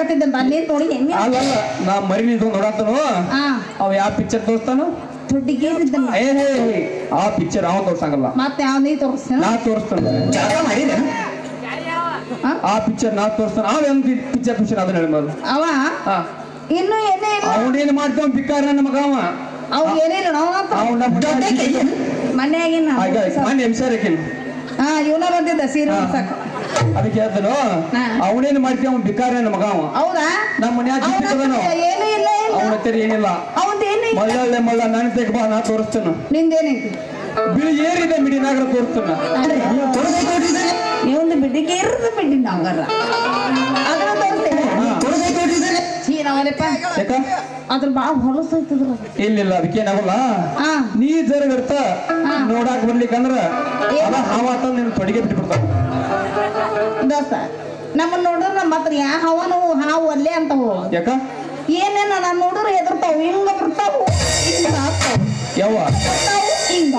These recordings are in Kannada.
ಅಂತ ಅಲ್ಲಿ ನೋಡಿ ಹೆಂಗೆ ಅಲ್ಲಲ್ಲ ನಾ ಮರಿ ನಿಂತು ನೋಡಾತನು? ಆ ಅವ ಯಾವ ಪಿಕ್ಚರ್ ತೋರಿಸ್ತಾನು? ಏ ಹೇ ಹೇ, ಆ ಪಿಕ್ಚರ್ ಅವ ತೋರ್ಸಂಗಲ್ಲ. ಮತ್ತೆ ಯಾವ ನೀ ತೋರಿಸ್ತಾನ? ನಾ ತೋರಿಸ್ತಾನೆ. ಆ ಪಿಕ್ಚರ್ ನಾ ತೋರಿಸ್ತಾನೆ. ಅವ ಏನ್ ಪಿಕ್ಚರ್ ಪಿಕ್ಚರ್ ಅದನ್ನ ಹೇಳ್ಬೋದು ಅವ? ಹಾ. ಇನ್ನು ಏನೇ ಇಲ್ಲ. ಅವನೇನ್ ಮಾಡ್ತಾವ ಬಿಕ್ಕಾರ ನನ್ನ ಮಗ ಅವ? ಅವ್ ನಾವು ಅವನ ಮನ್ಯಾಗಿನ ಮನೆ ಎಂಸಾರಕಿನ್ ಹಾ ಇವನ ಬಂದಿದ್ದ ಸೀರೆ. ಉಡ್ಸಕ್ಕ ಅದಕ್ಕೆ ಹೇಳ್ತಾನು ಅವನೇನು ಮಾಡ್ತೀವ ಅವ್ನ ನನ್ನ ಮಗ ಅವ. ಹೌದಾ? ನಮ್ಮ ಮನ್ಯಾಗ ಜಿಟ್ಟಿದನು ಇಲ್ಲ ಅವನ ಹತ್ತಿರ ಏನಿಲ್ಲ. ಮಲ್ಲೆ ಮಲ್ಲ ನಾನು ಮಳ್ಳಳ್ಳೆ ಮಳ್ಳ ನನ್ನ ತೆಗ್ ಬಾ ನಾ ತೋರಿಸ್ತೇನೆ. ನಿಂದೇನೈತಿ ಬಿಳಿ ಏರಿದೆ ಬಿಡಿ ನಾಗರ ಇವಂದು ಇರೋದು ಅದನ್ನ ತೋರಿಸ್ತೇನೆ ಛೀ ನಾವಲ್ಲಪ್ಪ ಯಾಕ? ಅದ್ರ ಬಾಳ ಹೊಲಸು ಐತದ್ರ ಇಲ್ಲಿಲ್ಲ ಅದಕ್ಕೇನಾಗಲ್ಲ? ನೀ ಇರ್ತ ನೋಡಾಕ್ ಬರ್ಲಿಕ್ಕಂದ್ರ ಅದ ಹಾವಾತ ನಿನ್ ತೊಡಿಗೆ ಬಿಟ್ಬಿಡ್ತಾವ ದೋಸ್ತ ನಮ್ಮನ್ನ ನೋಡಿದ್ರೆ ನಮ್ಮ ಹತ್ರ ಯಾ ಹವನು ಹಾವು ಅಲ್ಲೇ ಅಂತವು ಯಾಕ? ಏನೇನ ನಾನು ನೋಡಿದ್ರೆ ಹೆದರ್ತಾವ ಹಿಂಗ ಬರ್ತಾವು ಹಿಂಗ ಆಗ್ತಾವು. ಯಾವ? ಹಿಂಗ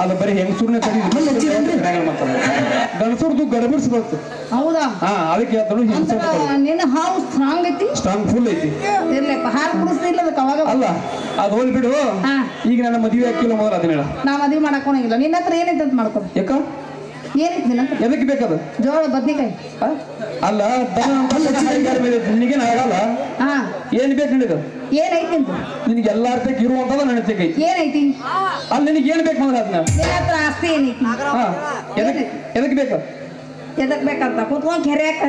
ಅದು ಬರೀ ಹೆಂಗಸೂರ್ನ ಗಣಸೂರ್ದು ಗಡಬಿಡ್ಸ್ಬೇಕು. ಹೌದಾ? ಹಾ ಅದಕ್ಕೆ ಹೇಳ್ತಾಳು ನಿನ್ನ ಹಾವು ಸ್ಟ್ರಾಂಗ್ ಐತಿ? ಸ್ಟ್ರಾಂಗ್ ಫುಲ್ ಐತಿ. ಇರ್ಲಪ್ಪ ಹಾಲು ಕುಡಿಸ್ತಿಲ್ಲ ಅದಕ್ಕೆ ಅವಾಗ ಅಲ್ಲ ಅದು ಹೋಲ್ ಬಿಡು. ಹಾ. ಈಗ ನನ್ನ ಮದುವೆ ಹಾಕಿಲ್ಲ ಮೊದಲು ಅದನ್ನ ನಾ ಮದ್ವೆ ಮಾಡಕ್ಕೋಣಗಿಲ್ಲ ನಿನ್ನ ಹತ್ರ ಏನೈತೆ ಅಂತ ಮಾಡ್ಕೊ. ಯಾಕ? ಹತ್ರ ಎದಕ್ಕೆ ಬೇಕದು? ಜೋಳ ಬದ್ನಿಕಾಯಿ? ಅಲ್ಲ ನಿನಗೇನು ಆಗಲ್ಲ ಏನ್ ಬೇಕು ನಿನಗೆ? ಏನೈತಿ ನಿನಗೆ ಇರುವಂತದ ನನ್ನ ತೆಗ್ ಐತಿ. ಏನೈತಿ? ಅಲ್ಲಿ ನಿನಗೆ ಏನ್ ಬೇಕು ಮೊದಲು ಅದನ್ನ? ಆಸ್ತಿ ಏನೈತಿ? ಎದಕ್ಕೆ ಬೇಕು? ಎದಕ್ ಬೇಕಂತ ಕೂತ್ಕೊಂಡ್ ಕೆರ್ಯಾಕ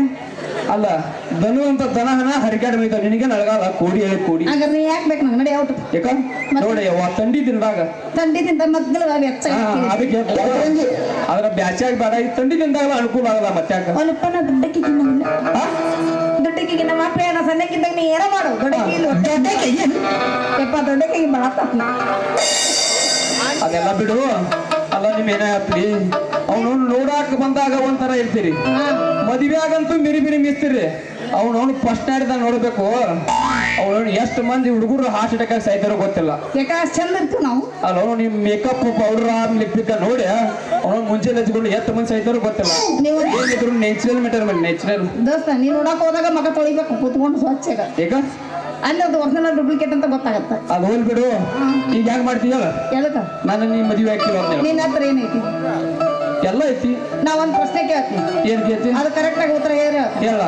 ಅಲ್ಲ ದನು ಅಂತ ದನ ಹಣ ಹರಿಗಾಡ ಮೈದ ನಿನಗೆ ನಳಗಾಲ ಕೋಡಿ ಹೇಳಿ ಕೋಡಿ. ಹಾಗಾದ್ರೆ ನೀ ಯಾಕೆ ಬೇಕು ನಂಗೆ? ನಡಿ ಔಟ್. ಯಾಕ? ನೋಡಿ ಅವ್ವ ತಂಡಿ ತಿಂದಾಗ. ತಂಡಿ ತಿಂದ ಮಗ್ಗಲ ವೆಚ್ಚ ಹಾ, ಅದಕ್ಕೆ ಅದರ ಅದ್ರ ಬೇಡ ಈ ತಂಡಿ ತಿಂದಾಗ ಅನುಕೂಲ ಆಗಲ್ಲ ಮತ್ತೆ ಯಾಕ? ಅವನಪ್ಪ ನಾ ದುಡ್ಡಕ್ಕೆ ತಿನ್ನೋಲ್ಲ? ದುಡ್ಡಕ್ಕಿಗೆ ನಮ್ಮ ಅಪ್ಪ ಏನೋ ಸಣ್ಣಕ್ಕಿದ್ದಾಗ ನೀ ಏನೋ ಮಾಡು? ದೊಡ್ಡಕ್ಕಿ ಇಲ್ಲ. ಯಪ್ಪ ದೊಡ್ಡಕ್ಕಿಗೆ ತಪ್ಪ ಅದೆಲ್ಲ ಬಿಡು. ಅಲ್ಲ ನಿಮ್ ಏನೇ ಅವನು ನೋಡಾಕ ಬಂದಾಗ ಒಂಥರ ಇರ್ತೀರಿ. ಮದುವೆ ಆಗಂತೂ ಮಿರಿ ಮಿರಿ ಮಿಸ್ತಿರಿ. ಅವ್ನು ಅವ್ನು ಫಸ್ಟ್ ನಾಡಿದ ನೋಡ್ಬೇಕು. ಅವನು ಎಷ್ಟು ಮಂದಿ ಹುಡುಗರು ಹಾರ್ಟ್ ಅಟ್ಯಾಕ್ ಆಗಿ ಸಾಯ್ತಾರೋ ಗೊತ್ತಿಲ್ಲ. ಯಾಕ ಚಂದ ಇರ್ತೀವಿ ನಾವು? ಅಲ್ಲ ಅವನು ನಿಮ್ ಮೇಕಪ್ ಪೌಡರ್ ಲಿಪ್ಪಿದ್ದ ನೋಡಿ ಅವನು ಮುಂಚೆ ಹಚ್ಕೊಂಡು ಎಷ್ಟು ಮಂದಿ ಸಾಯ್ತಾರೋ ಗೊತ್ತಿಲ್ಲ. ಏನಿದ್ರು ನ್ಯಾಚುರಲ್ ಮೆಟರ್ ನ್ಯಾಚುರಲ್ ದೋಸ್ತ ನೀನ್ ನೋಡಕ್ ಹೋದಾಗ ಮಗ ತೊಳಿಬೇಕು ಕೂತ್ಕೊಂಡು ಸ್ವಚ್ಛಗ ಈಗ. ಅಲ್ಲಿ ಅದು ಒರಿಜಿನಲ್ ಡೂಪ್ಲಿಕೇಟ್ ಅಂತ ಗೊತ್ತಾಗತ್ತ. ಅದು ಹೋಲ್ ಬಿಡು ಈಗ ಹೆಂಗ್ ಮಾಡ್ತೀಯಲ್ಲ? ನಾನು ನೀ ಮದುವೆ ಆಗ್ತೀವಿ. ನಿನ್ನ ಹತ್ರ ಏನೈತಿ ಎಲ್ಲ ಐತಿ. ನಾ ಒಂದ್ ಪ್ರಶ್ನೆ ಕೇಳ್ತೀನಿ. ಏನ್ ಕೇಳ್ತಿ? ಅದು ಕರೆಕ್ಟ್ ಆಗಿ ಉತ್ತರ ಹೇಳ ಹೇಳ.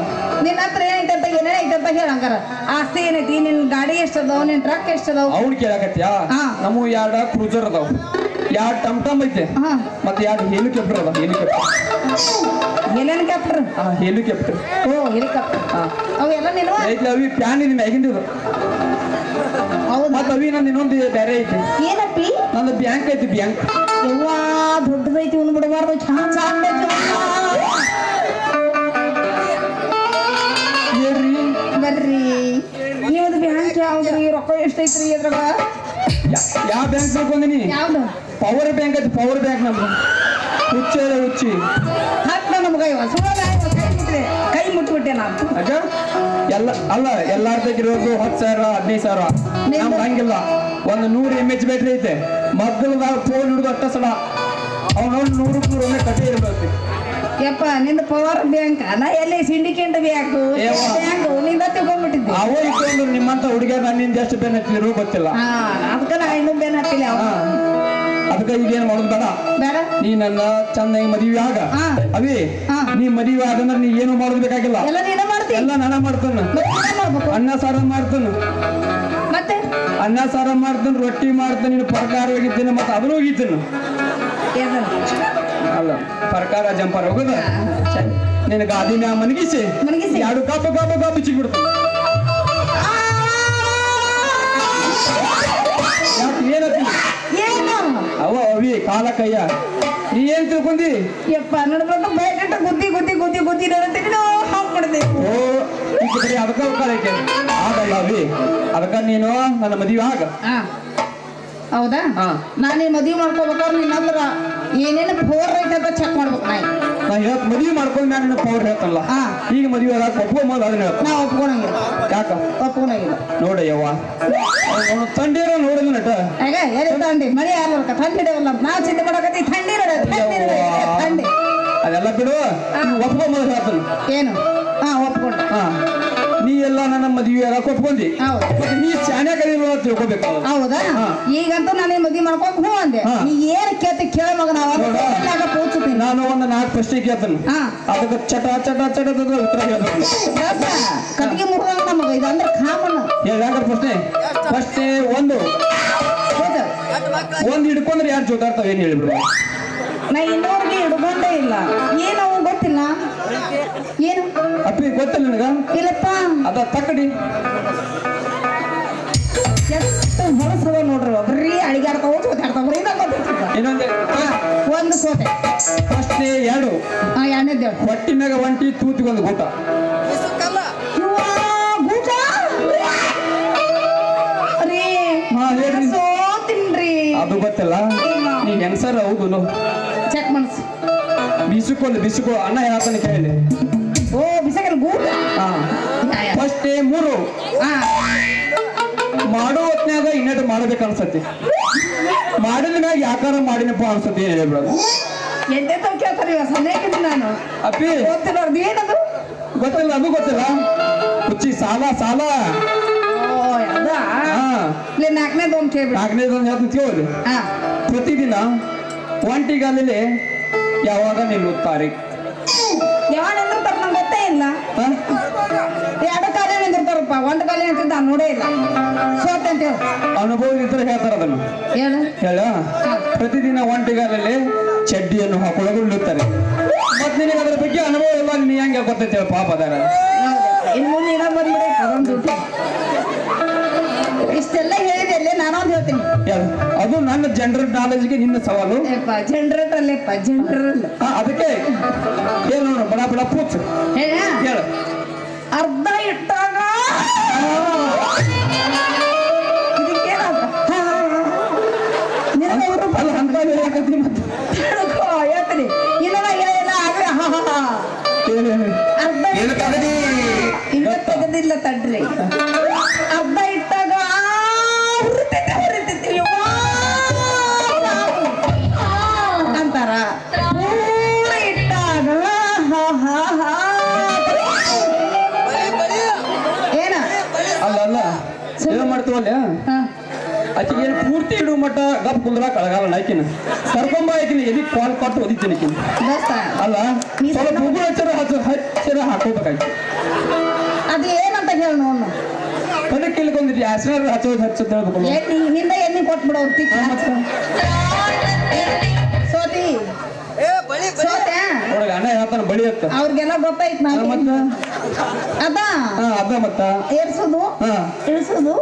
ನಿನ್ನ ಹತ್ರ ಏನೈತೆ ಅಂತ ಏನೇ ಐತೆ ಅಂತ ಹೇಳ ಹಂಗಾರ. ಆಸ್ತಿ ಏನೈತಿ ನಿನ್ ಗಾಡಿ ಎಷ್ಟದಾವ್ ನಿನ್ ಟ್ರಕ್ ಎಷ್ಟದಾವ್ ಅವ್ನು ಕೇಳಕತ್ಯಾ? ಹಾ. ನಮ್ಮ ಎರಡು ಕ್ರೂಸರ್ ಅದಾವ. ಎರಡು ಟಮ್ ಟಮ್ ಐತೆ? ಹಾ. ಮತ್ತೆ ಎರಡು ಹೆಲಿಕಾಪ್ಟರ್ ಅದಾವ ಹೆಲಿಕಾಪ್ಟರ್ ಏನೇನ್ ಕ್ಯಾಪ್ಟರ್ ಹಾ ಹೆಲಿಕಾಪ್ಟರ್ ಓ ಹೆಲಿಕಾಪ್ಟರ್ ಹಾ. ಅವೆಲ್ಲ ನೀನು? ಐತ್ಲ ಅವಿ ಪ್ಯಾನ್ ಇದೆ ಮ್ಯಾಗಿಂದು ಹೌದಾ? ಮತ್ತೆ ಅವಿ ನಂದು ಇನ್ನೊಂದು ಬೇರೆ ಐತಿ. ಏನಪ್ಪಿ? ನಂದು ಬ್ಯಾಂಕ್ ಐತಿ ಬ್ಯಾಂಕ್. ಯವ್ವಾ ದೊಡ್ಡದೈತಿ ಒಂದು ಬಿಡಬಾರ್ದು. ಚಂದ ಚಂದ ಐತಿ ಬರ್ರಿ. ನೀವದು ಬ್ಯಾಂಕ್ ಯಾವ್ದ್ರಿ? ರೊಕ್ಕ ಎಷ್ಟೈತ್ರಿ ಅದ್ರಾಗ ಯಾವ ಬ್ಯಾಂಕ್ ತಿಳ್ಕೊಂದಿನಿ ಯಾವ್ದು? ಪವರ್ ಬ್ಯಾಂಕ್ ಅದು ಪವರ್ ಬ್ಯಾಂಕ್ ನಮ್ಗೆ ಹುಚ್ಚ ಹುಚ್ಚಿ. ಹತ್ತ ನಮ್ಗೆ ಕೈ ಮುಟ್ಬಿಟ್ಟೆ ನಾನು. ಅಜ್ಜ ಎಲ್ಲ ಅಲ್ಲ ಎಲ್ಲಾರ ತೆಗಿರೋದು ಹತ್ತು ಸಾವಿರ ಹದಿನೈದು ಸಾವಿರ. ನಮ್ಗೆ ಹಂಗಿಲ್ಲ. ಒಂದು ನೂರು ಎಂ ಎಚ್ ಬ್ಯಾಟ್ರಿ ಐತೆ. ಮಗ್ಗಲ್ ಫೋನ್ ಹಿಡಿದು ಅಟ್ಟ ಸಲ ಅವನೊಂದು ನೂರು ನೂರು ಒಮ್ಮೆ ಕಟ್ಟೆ ಇರ್ಬೇಕು. ಯಪ್ಪ ನಿನ್ನ ಪವರ್ ಬ್ಯಾಂಕ್ ನಾ ಎಲ್ಲಿ ಸಿಂಡಿಕೇಟ್ ಬ್ಯಾಂಕ್. ಬ್ಯಾಂಕ್ನಿಂದ ತಗೊಂಡ್ಬಿಟ್ಟಿದ್ದೆ ಅವ ಇಟ್ಕೊಂಡು ನಿಮ್ಮಂತ ಹುಡುಗ ನಾನು ನಿಂದ ಎಷ್ಟು ಬೆನ್ ಹತ್ತಿರೋ ಗೊತ್ತಿಲ್ಲ. ಅದಕ್ಕೆ ನಾ ಇನ್ನೂ ಹಾಕಿಲ್ಲ ಹಾ. ಅದಕ್ಕೆ ಈಗೇನ್ ಮಾಡೋದು ಬೇಡ. ಬೇಡ? ನೀ ನನ್ನ ಚಂದ ಮದುವೆ ಆಗ. ಅವಿ ನೀ ಮದುವೆ ಆದಂದ್ರೆ ನೀ ಏನು ಮಾಡೋದು ಬೇಕಾಗಿಲ್ಲ. ಎಲ್ಲ ನೀನ ಮಾಡ್ತಿ? ಎಲ್ಲ ನಾನ ಮಾಡ್ತಾನ. ಅನ್ನ ಸಾರ ಮಾಡ್ತಾನ. ಅನ್ನ ಸಾರ ಮಾಡ್ತಾನ ರೊಟ್ಟಿ ಮಾಡ್ತಾನ ನೀನು ಪರಕಾರ ಹೋಗಿದ್ದೀನಿ ಮತ್ತೆ ಅದನ್ನು ಹೋಗಿದ್ದೇನೆ. ಅಲ್ಲ ಪರಕಾರ ಜಂಪರ್ ಹೋಗದ? ಗಾದಿ ಮ್ಯಾ ಮನಗಿಸಿ. ಎರಡು ಕಾಪು ಕಾಪು ಕಾಪು ಚಿಕ್ಬಿಡ್ತಾನೆ ಯಾಕೆ ಏನತ್ತಿ? ಏನು ಅವ ಅವಿ ಕಾಲ ಕೈಯ ನೀ ಏನ್ ತಿಳ್ಕೊಂಡಿ? ಯಪ್ಪ ನಡ್ಬಿಟ್ಟು ಬೈಟ್ ಗುದ್ದಿ ಗುದ್ದಿ ಗುದ್ದಿ ಗುದ್ದಿ ನೋಡ್ತೀನಿ ಹಾಕ್ ಮಾಡ್ತೀನಿ ಓ ಈ ಕಡೆ ಅದಕ್ಕ ಕಾಲಕ್ಕೆ ಆಗಲ್ಲ ಅವಿ ಅದಕ್ಕ ನೀನು ನನ್ನ ಮದುವೆ ಆಗ. ಹೌದಾ. ನಾನು ಮದುವೆ ಮಾಡ್ಕೋಬೇಕಾದ್ರೆ ನಿನ್ನ ಹತ್ರ ಏನೇನು ಫೋರ್ ರೈಟ್ ಅಂತ ಚೆಕ್ ಮಾಡ್ಬೇಕು ನಾ ಈಗ. ನಾ ಹೇಳ್ತ ಮದುವೆ ಮಾಡ್ಕೊಂಡು ನಾನು ನಿನ್ನ ಪೌರ್ ಹೇಳ್ತಲ್ಲ. ಹಾ. ಈಗ ಮದುವೆ ಆಗ ಒಪ್ಕೊಂಬೋದು ಅದನ್ನ ಹೇಳ್ತ ನಾ ಒಪ್ಕೊಳಂಗಿಲ್ಲ ಯಾಕ? ಒಪ್ಕೊಳಂಗಿಲ್ಲ ನೋಡಯ್ಯವ್ವ. ಅವನು ತಂಡೇರ ನೋಡಿದ ನಟ ಈಗ ಎಲ್ಲಿ ಥಂಡಿ ಮಳೆ ಬರ್ಕ ಥಂಡಿ ಇಡವಲ್ಲ ನಾವು ಚಿಂತೆ ಮಾಡಕತ್ತಿ. ಥಂಡಿ ಇಡ ಥಂಡಿ ಅದೆಲ್ಲ ಬಿಡು. ಒಪ್ಕೊಂಬೋದು ಹೇಳ್ತಾನೆ. ಏನು? ಹಾ ಒಪ್ಕೊಂಡ. ಹಾ. ನೀ ಎಲ್ಲ ನನ್ನ ಮದುವೆ ಆಗ ಹೌದು. ಮತ್ತೆ ನೀ ಚಾನ್ಯಾಗ ಅಂತ ತಿಳ್ಕೊಬೇಕು. ಹೌದಾ. ಈಗಂತೂ ನಾನು ಮದುವೆ ಮಾಡ್ಕೊಂಡು ಹ್ಞೂ ಅಂದೆ. ನೀ ಏನು ಕೇಳ್ತಿ ಕೇಳ ಮಗ ನಾವು ನೋಡ. ನಾನು ಒಂದು ನಾಲ್ಕು ಪ್ರಶ್ನೆ ಕೇಳ್ತಾನೆ. ಅದಕ್ಕೆ ಚಟ ಚಟ ಚಟ ಉತ್ತರ ಪ್ರಶ್ನೆ ಕಟ್ಟಿಗೆ ಮುರಿದಂಗ ನಮಗ ಇದು ಅಂದ್ರೆ ಕಾಮನ್. ಹೇಳ ಪ್ರಶ್ನೆ? ಒಂದು. ಒಂದು ಹಿಡ್ಕೊಂಡ್ರೆ ಯಾರು ಜೋತಾಡ್ತಾವ ಏನ್ ಹೇಳಿಬಿಡು ನಾ ಇನ್ನೋರ್ಗೆ ಹಿಡ್ಕೊಂಡೇ ಇಲ್ಲ. ಏನು ಅವು ಗೊತ್ತಿಲ್ಲ? ಏನು? ಅಪ್ಪಿ ಗೊತ್ತಿಲ್ಲ ನಿನಗ? ಇಲ್ಲಪ್ಪ. ಅದ ತಕ್ಕಡಿ. ಎಷ್ಟು ಹೊಲಸವ ನೋಡ್ರಿ ಬರೀ ಅಡಿಗೆ ಆಡ್ತಾವ ಜೋತಾಡ್ತಾವ ಇನ್ನೊಂದು. ಒಂದು ಸೋತೆ ಫಸ್ಟ್ ಎರಡು ಹಾ ಎರಡನೇದ್ದು. ಹೊಟ್ಟಿ ಮ್ಯಾಗ ಒಂಟಿ ತೂತಿಗೊಂದು ಗೂಟ? ಅರೇ, ಹಾ ಹೇಳ್ರಿ. ಅದು ಗೊತ್ತಲ್ಲ? ನೀ ಹೆಂಗಸರ ಹೌದು ಚೆಕ್ ಮನ್ಸ್ ಬಿಸುಕೊಂಡು ಬಿಸುಕೋ ಅಣ್ಣ ಹೇಳ್ತಾನೆ ಕೇಳಿ. ಓ ಬಿಸಕಲ್ ಗೂಟ ಹಾ. ಫಸ್ಟ್ ಮೂರು. ಹಾ. ಮಾಡೋ ಹೊತ್ನ್ಯಾಗ ಇನ್ನೆಟ್ಟು ಮಾಡ್ಬೇಕು ಅನ್ಸತ್ತೆ. ಮಾಡಿದ ಮ್ಯಾಗ ಯಾಕಾರ ಮಾಡಿನಪ್ಪ ಅನ್ಸತಿ ಏನ್ ಹೇಳ್ಬಿಡೋದು? ಎಂತೆಂತ ಕೇಳ್ತಾರೆ ಇವಾಗ ಸದ್ಯಕ್ಕಿದ್ದು ನಾನು. ಅಪ್ಪಿ. ಗೊತ್ತಿಲ್ಲ ಅವ್ರ್ದು ಏನದು? ಗೊತ್ತಿಲ್ಲ ಅದು ಗೊತ್ತಿಲ್ಲ. ಹುಚ್ಚಿ ಸಾಲ ಸಾಲ. ಓ ಅದಾ? ಇಲ್ಲಿ ನಾಲ್ಕನೇದು ಒಂದು ಕೇಳ್ಬಿಡ ನಾಲ್ಕನೇದು ಒಂದು ಹೇಳ್ತೀನಿ ಕೇಳಿ ಹಾ. ಪ್ರತಿದಿನ ಒಂಟಿಗಾಲಲ್ಲಿ ಯಾವಾಗ ನಿಲ್ಲುತ್ತಾರೆ? ಯಾವಾಗ ನಿಂದಿರ್ತಾರ ನಂಗೆ ಗೊತ್ತೇ ಇಲ್ಲ? ಎರಡು ಕಾಲೇ ನಿಂದಿರ್ತಾರಪ್ಪ ಒಂದು ಕಾಲೇ ನಿಂತಿದ್ದ ನೋಡೇ ಇಲ್ಲ. ಸೋತೆ ಅಂತ ಹೇಳಿ. ಅನುಭವ ಇದ್ರೆ ಹೇಳ್ತಾರ ಅದನ್ನು. ಹೇಳು. ಹೇಳ. ಪ್ರತಿದಿನ ಒಂಟಿಗಾಲಲ್ಲಿ ಚಡ್ಡಿಯನ್ನು ಹಾಕೊಳ್ಳೋದು ಮತ್ತೆ ನಿನಗೆ ಅದ್ರ ಬಗ್ಗೆ ಅನುಭವ ಇಲ್ಲ ನೀ ಹೆಂಗೆ ಗೊತ್ತೈತೆ ಪಾಪ ಅದರ? ಇನ್ನು ಮುಂದೆ ಇನ್ನ ಬಂದ್ಬಿಡಿ ಅದೊಂದು ದುಡ್ಡು. ಇಷ್ಟೆಲ್ಲ ಹೇಳಿದೆ ನಾನೊಂದು ಹೇಳ್ತೀನಿ. ಹೇಳು ಅದು ನನ್ನ ಜನರಲ್ ನಾಲೆಜ್ಗೆ ನಿನ್ನ ಸವಾಲು. ಜನರೇಟ್ ಅಲ್ಲೇಪ್ಪ ಜನರಲ್ ಅದಕ್ಕೆ ಏನು ಬಡ ಬಡ ಪೂಚ್. ಹೇಳ. ಅರ್ಧ ಇಟ್ಟಾಗ. ಇದಕ್ಕೇನಪ್ಪ? ಅಲ್ಲ ಅಂತ ತೆಗೆದಿಲ್ಲ ಇಟ್ಟಗ ಹುರಿತೈತೆ ಹುರಿತೈತೆ ಅಂತಾರ. ಇಟ್ಟಾಗ ಹಾ ಹಾ ಹಾ ಏನ? ಅಲ್ಲ ಅಲ್ಲ ಏನು ಮಾಡ್ತೀವಲ್ಲ? ಪೂರ್ತಿ ಇಡು ಮಟ್ಟ ಗಪ್ ಕುಂದ್ರ ಕಳಗಾಲ ಆಕಿನ. ಎದಿ ಕಾಲ್ ಕೊಟ್ಟು ಒದಿತೀನಿ ಅಲ್ಲ ಸ್ವಲ್ಪ ಉಗುರು ಹಚ್ಚರ ಹಚ್ಚ ಹಚ್ಚರ ಹಾಕೋಬೇಕಾಯ್ತು. ಅದು ಏನಂತ ಹೇಳಿ ನೋಡು. ಇಲ್ಲಿ ಇಲ್ಕೊಂದಿರಿ ಹಸಿರ ಹಚ್ಚೋದು ಹಚ್ಚೋದು ಹೇಳ್ಬೇಕು ಎಣ್ಣೆ ನಿಂದ ಎಣ್ಣೆ ಕೊಟ್ಬಿಡು ಅವ್ರು ಸೋತಿ. ಅಣ್ಣ ಹೇಳ್ತಾನ ಬಳಿ ಅವ್ರಿಗೆಲ್ಲ ಗೊತ್ತಾಯ್ತು ನಾನು ಮತ್ತ? ಅದ? ಹಾ ಅದ ಮತ್ತ? ಏರ್ಸೋದು? ಇಳಿಸೋದು?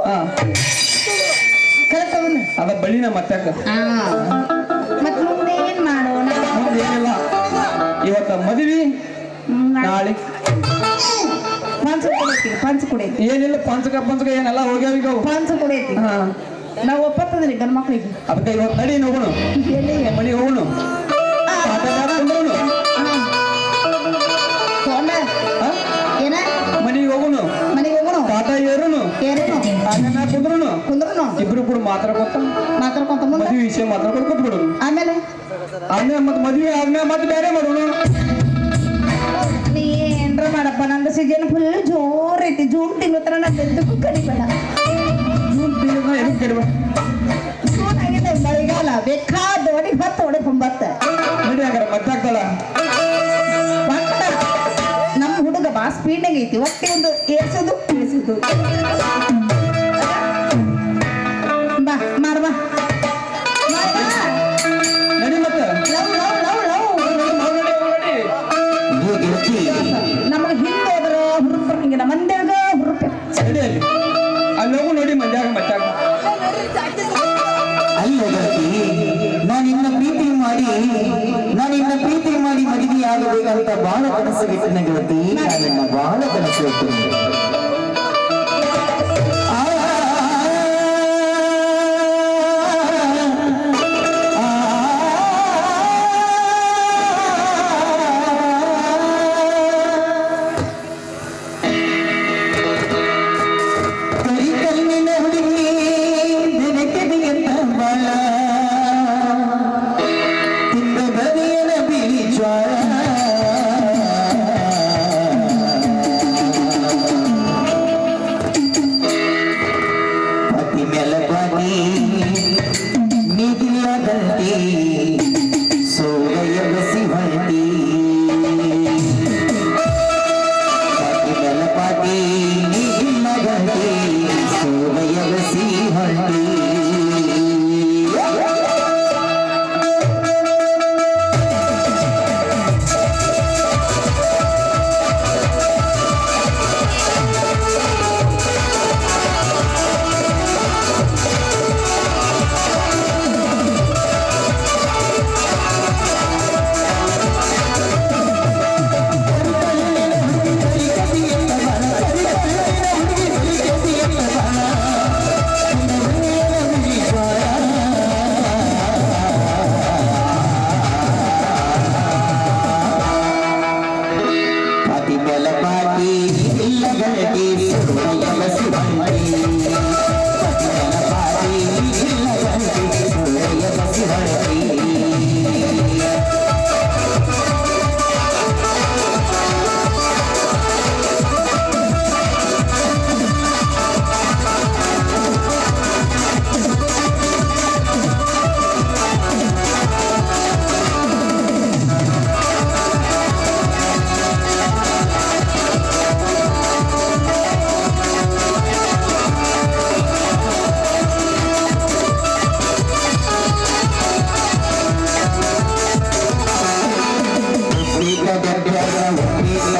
ಕರೆಕ್ಟ್ ಅದ ಬಳಿನ ಮತ್ತೆ ಹಾ. ಮತ್ ಮುಂದೆ ಏನ್ ಮಾಡೋಣ? ಮುಂದೆ ಏನಿಲ್ಲ. ಇವತ್ತ ಮದುವೆ ನಾಳೆ. ಪಂಚ ಕುಡೈತಿ ಪಂಚ ಕುಡೈತಿ ಏನಿಲ್ಲ ಪಂಚಕ ಪಂಚಕ ಏನೆಲ್ಲ ಹೋಗ್ಯಾವ ಈಗ ಅವು. ಪಂಚ ಕುಡೈತಿ ಹಾ. ನಾವು ಒಪ್ಪತ್ತದ್ರಿ ಗಂಡ ಮಕ್ಳಿಗೆ. ಅದಕ್ಕೆ ಇವತ್ತು ನಡಿ ಹೋಗೋಣ ಮನೆಗೆ ಹೋಗೋಣ. ಕುಂದ್ರೋನು ಸೋಮ ಹಾ? ಏನ? ಮನೆಗೆ ಹೋಗೋಣ. ಮನೆಗೆ ಹೋಗೋಣ. ತಾತ ಏರೋನು ಏನೇನು ಆಮೇಲೆ ಕುಂದ್ರೋನು ಕುಂದ್ರನು ಇಬ್ರು ಕೂಡ ಮಾತಾಡ್ಕೊತ. ಮಾತಾಡ್ಕೊಂತ ಮುಂದೆ. ಮದುವೆ ವಿಷಯ ಮಾತಾಡ್ಕೊಂಡು ಕೂತ್ಬಿಡೋನು ಆಮೇಲೆ? ಆಮೇಲೆ ಮತ್ತೆ ಮದುವೆ ಆದ್ಮೇಲೆ ಮತ್ತೆ ಬೇರೆ ಮಾಡೋಣ. ನೀ ಏನ್ರ ಮಾಡಪ್ಪ ನಂದು ಸೀಸನ್ ಫುಲ್ ಜೋರ್ ಐತಿ. ಜೂನ್ ತಿಂಗಳ ತರ ನಾನು ಎದ್ದಕ್ಕೂ ಕಡಿಬೇಡ ಜೂನ್ ತಿಂಗಳ ಜೂನ್ ಆಗಿದೆ ಮಳೆಗಾಲ ಬೇಕಾದ ಹೊಡಿ ಹತ್ತು ಹೊಡಿ ಒಂಬತ್ತು. ನಡಿ ನಮ್ಮ ಹುಡುಗ ಬಾ ಸ್ಪೀಡ್ ಐತಿ. ಒಟ್ಟಿ ಒಂದು ಏರ್ಸೋದು ಇಳಿಸೋದು ಬಾ ಮಾಡ್ മനസ്സ് കിട്ടുന്നെങ്കിൽ തീരാനെന്ന വാഴ തലച്ചു കിട്ടുന്നുണ്ട്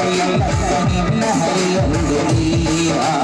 हरि हरि हरि